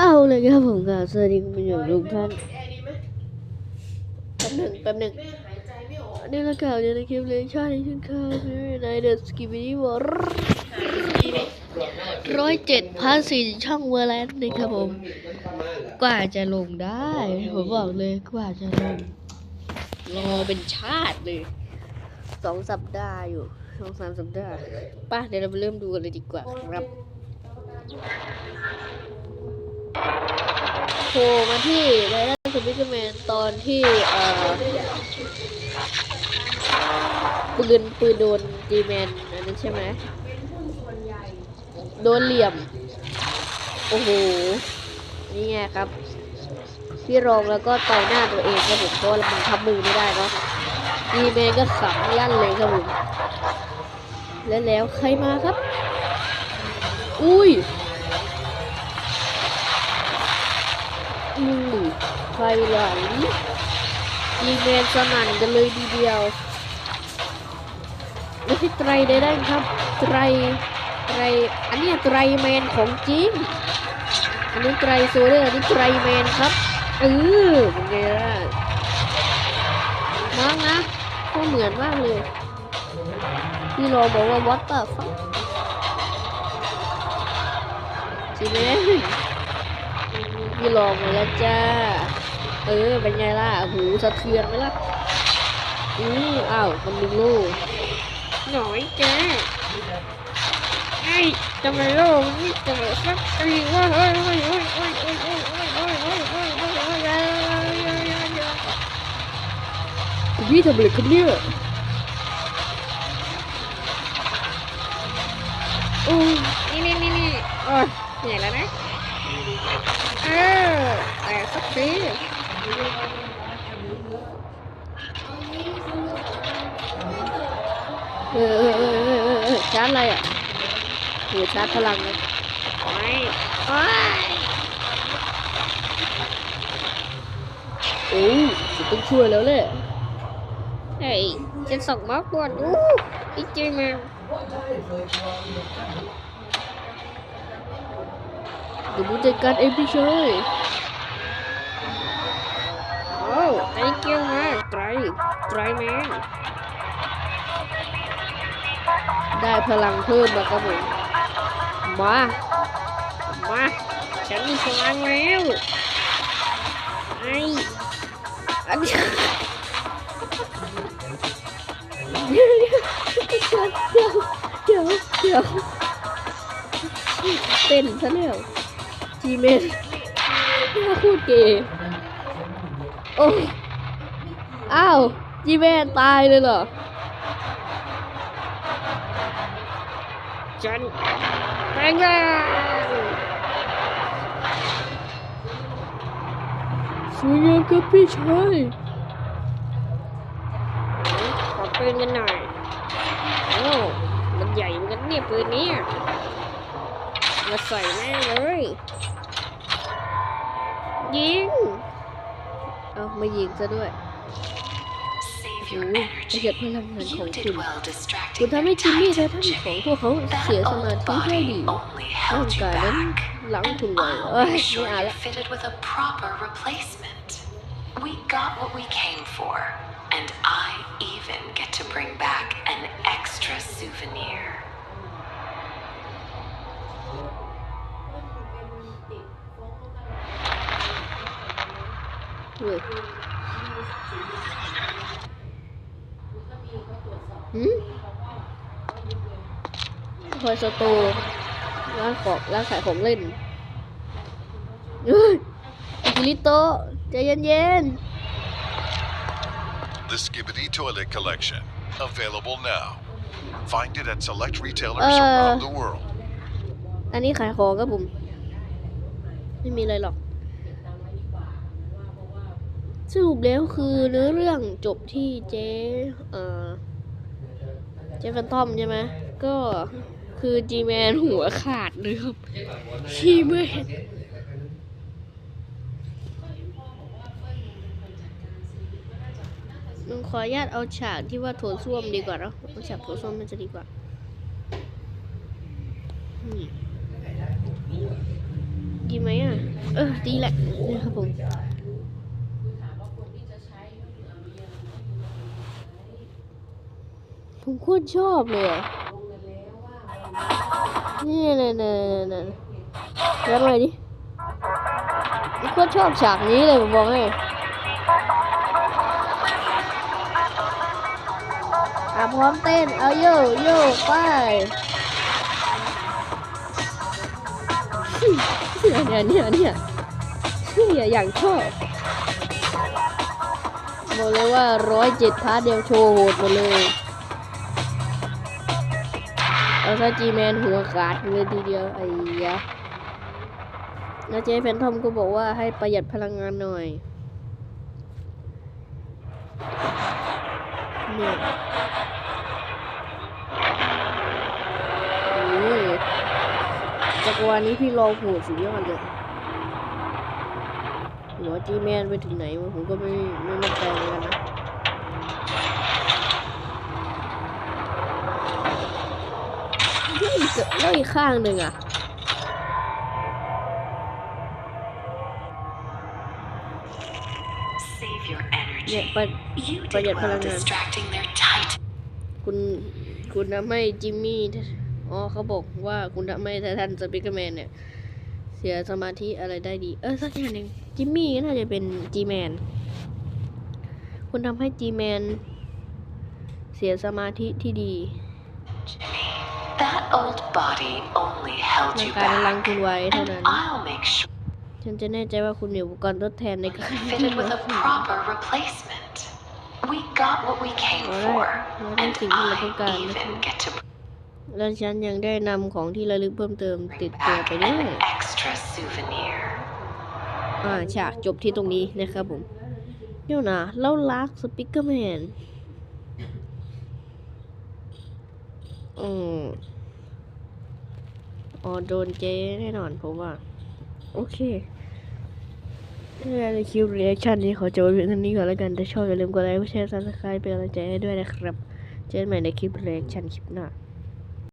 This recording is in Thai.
เอาเลยครับผมค่ะสวัสดีคุณผู้ชมทุกท่านแป๊บหนึ่งแป๊บหนึ่งอันนี้ละข่าวอยู่ในคลิปเลยชาติชื่นข้าวในเดอะสกิปปี้วอร์ร้อยเจ็ดพันสี่ช่องเวอร์แลนด์นะครับผม กว่าจะลงได้ ผมบอกเลยกว่าจะลง รอเป็นชาติเลยสองสัปดาห์อยู่สองสามสัปดาห์ไป่ะเดี๋ยวเราไปเริ่มดูกันเลยดีกว่าครับ โผล่มาที่ไลท์สปิเกอร์แมนตอนที่เอ่อปืนปืนโดนจีแมนอันนั้นใช่ไหมโดนเหลี่ยม โอ้โห นี่ไงครับ พี่รองแล้วก็ต่อยหน้าตัวเองครับผมเพราะว่ามันทับมือไม่ได้เนาะจีแมนก็สับลั่นเลยครับผมแล้วแล้วใครมาครับ อุ้ย อืมไฟไหลยิงแมนสนั่นกันเลยทีเดียวไม่ใช่ไตรได้ได้ครับ ไตรไตรอันนี้ไตรแมนของจริง อันนี้ไตรโซเดอร์อันนี้ไตรแมนครับเออเป็นไงล่ะมากนะก็เหมือนมากเลยพี่รอบอกว่าวัดต่อฟังจีแม นพี่ลองมาแล้วจ้า เออ เป็นไงล่ะหูสะเทือนไหมล่ะ อืออ้าวมันมีลูกหน่อยแกไอ้ทำไมโลกมันไม่เกิดสักทีว่าเฮ้ยเฮ้ยเฮ้ยเฮ้ยเฮ้ยเฮ้ยเฮ้ยเฮ้ยเฮ้ยเฮ้ยเฮ้ยเฮ้ยเฮ้ยเฮ้ยคุณพี่ทำอะไรครับเนี่ยอู้นี่นี่นี่นี่โอ้ยเหนื่อยแล้วนะ เออแต่สักทีเออเออเออเออเออเออชาร์จอะไรอะโหชาร์จพลังเลยโอ้ยโอ้ยโอ้ยจะต้องช่วยแล้วแหละเฮ้ยฉันส่งบล็อกก่อนอู้อีกจีมา ดี๋ยวมึงจัดการเองพี่ชายโอ้ thank you มากไตรไตรแมนได้พลังเพิ่มมาครับผมมา มา ฉันมีพลังแล้วไอ้อันนี้เดี๋ยวเดี๋ยวเดี๋ยวเดี๋ยวเต้นซะแล้ว จีเมนน่าพูดเกย์โอ้ยอ้าว จีเมนตายเลยเหรอ ฉันแปลงร่างสวยงามครับพี่ชายขอปืนกันหน่อย โอ้ มันใหญ่เหมือนกันเนี่ยปืนนี้มาใส่แม่งเลย ยิง เอามายิงซะด้วย Save โอ้ your โหประ energy. หยัดพลังงานข You องคุ did ณ well distracting คุณทำให้ their จิมมี่และ tired ท่านของ Jimmy. พวกเขาเสีย That สมา old ธิได้ body ดี only ร่าง held you กายนั้น back. หลังคุณไว้ I'll เอ้ย make ไม่ sure เอาละ you're fitted with a proper replacement. We got what we came for, and I even get to bring back an extra souvenir. เว้ยหืมคอยสโตร์ร้านของร้านขายของเล่นเฮ้ยอากิริโตะใจเย็น The Skibbity Toilet Collection. Available now. Find it at select retailers Uh. around the world. ๆอันนี้ขายของครับผม ไม่มีอะไรหรอก สรุปแล้วคือเนื้อเรื่องจบที่เจ๊เออเจ๊แฟนทอมใช่ไหมก็คือจีแมนหัวขาดเลยครับจีแมนมึงขออนุญาตเอาฉากที่ว่าโถส้วมดีกว่าเนอะเอาฉากโถส้วมมันจะดีกว่าดีไหมอะ เออ ดีแหละนะครับผม ผมโคตรชอบเลยนี่นี่นี่นี่นี่แล้วไงดิผมโคตรชอบฉากนี้เลยผมบอกให้อะพร้อมเต้น เอาโยโย่ไปเนี่ยเนี่ยเนี่ยเนี่ยอย่างชอบบอกเลยว่าร้อยเจ็ดพาร์ทเดียวโชว์โหดหมดเลย เอาซะจีแมนหัวขาดเลยทีเดียวไอ้ยะแล้วเจ๊แฟนทอมก็บอกว่าให้ประหยัดพลังงานหน่อยเนี่ยโอ้ยจักรวาลนี้พี่รอโหดสุดยอดเลยหัวจีแมนไปถึงไหนผมก็ไม่ไม่มั่นใจเหมือนกันนะ แล้วอีกแล้วอีกข้างหนึ่งอะ Save your เนี่ย energy. ประ You did ประหยัดพลั well งงาน distracting their tight คุณคุณทำให้จิมมี่อ๋อเขาบอกว่าคุณทำให้ไททันสปิเกอร์แมนเนี่ยเสียสมาธิอะไรได้ดี เออสักอย่างหนึ่งจิมมี่ก็น่าจะเป็นจีแมนคุณทำให้จีแมนเสียสมาธิที่ดี Jimmy. That old body only held ร่าง you กายพลัง back. คุณไว้เท่า And นั้น I'll make sure ฉันจะแน่ใจว่าคุณมีอุปกรณ์ทดแทนในการ fitted with a proper replacement. We got what we came Alright. for. Alright, And sige, labag ka. I even get to และฉันยังได้นำของที่ระลึกเพิ่มเติมติด bring ตัว back ไปด้วย an extra souvenir. อ่าฉากจบที่ตรงนี้นะครับผมเดี๋ยวนะแล้วลักสปิเกอร์แมน อืมอ๋อโดนเจแน่นอนผมว่า โอเคในคลิปรีแอคชั่นนี้ขอจบว้เพียงเท่านี้ก่อนแล้วกัน ถ้าชอบอย่าลืมกดไลค์กดแชร์ซับสไครป์เป็นกำลังใจให้ด้วยนะครับ เจอกันใหม่ในคลิปเรีแอคชั่นคลิปหน้า